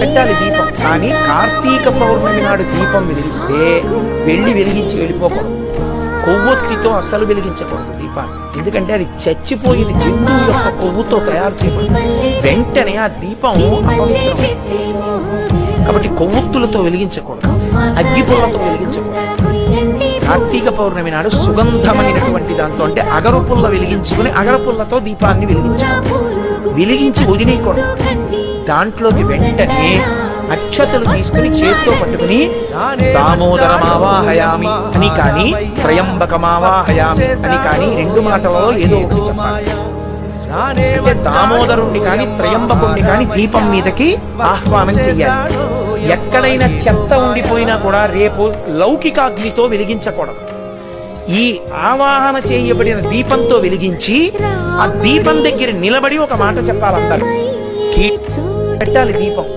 పెట్టాలి దీపం. కానీ కార్తీక పౌర్ణమి నాడు దీపం వెలిగిస్తే వెళ్ళి వెలిగించి వెళ్ళిపోకూడదు. కొవ్వొత్తితో అస్సలు వెలిగించకూడదు దీపాన్ని ఎందుకంటే అది చచ్చిపోయిన జంతువు యొక్క కొవ్వుతో తయారు చేయబడింది వెంటనే ఆ దీపం అపవిత్రం కాబట్టి కొవ్వొత్తులతో వెలిగించకూడదు. అగ్గిపుల్లతో వెలిగించకూడదు. కార్తీక పౌర్ణమి నాడు సుగంధమైనటువంటి దాంతో అంటే అగరపుల్ల వెలిగించుకుని అగరపుల్లతో దీపాన్ని వెలిగించాలి వెలిగించి వదిలేయకూడదు. దాంట్లోకి వెంటనే అక్షతలు తీసుకుని చేత్తో పట్టుకుని దామోదరమావాహయామి అని కానీ త్రయంబకమావాహయామి అని కానీ రెండు మాటలలో ఏదో ఒకటి చెప్పాలి. అంటే దామోదరుణ్ణి కానీ త్రయంబకుణ్ణి కానీ దీపం మీదకి ఆహ్వానం చెయ్యాలి. ఎక్కడైనా చెత్త ఉండిపోయినా కూడా రేపు లౌకికాగ్నితో వెలిగించకూడదు. ఈ ఆవాహన చేయబడిన దీపంతో వెలిగించి ఆ దీపం దగ్గర నిలబడి ఒక మాట చెప్పాలందరూ పెట్టాలి దీపం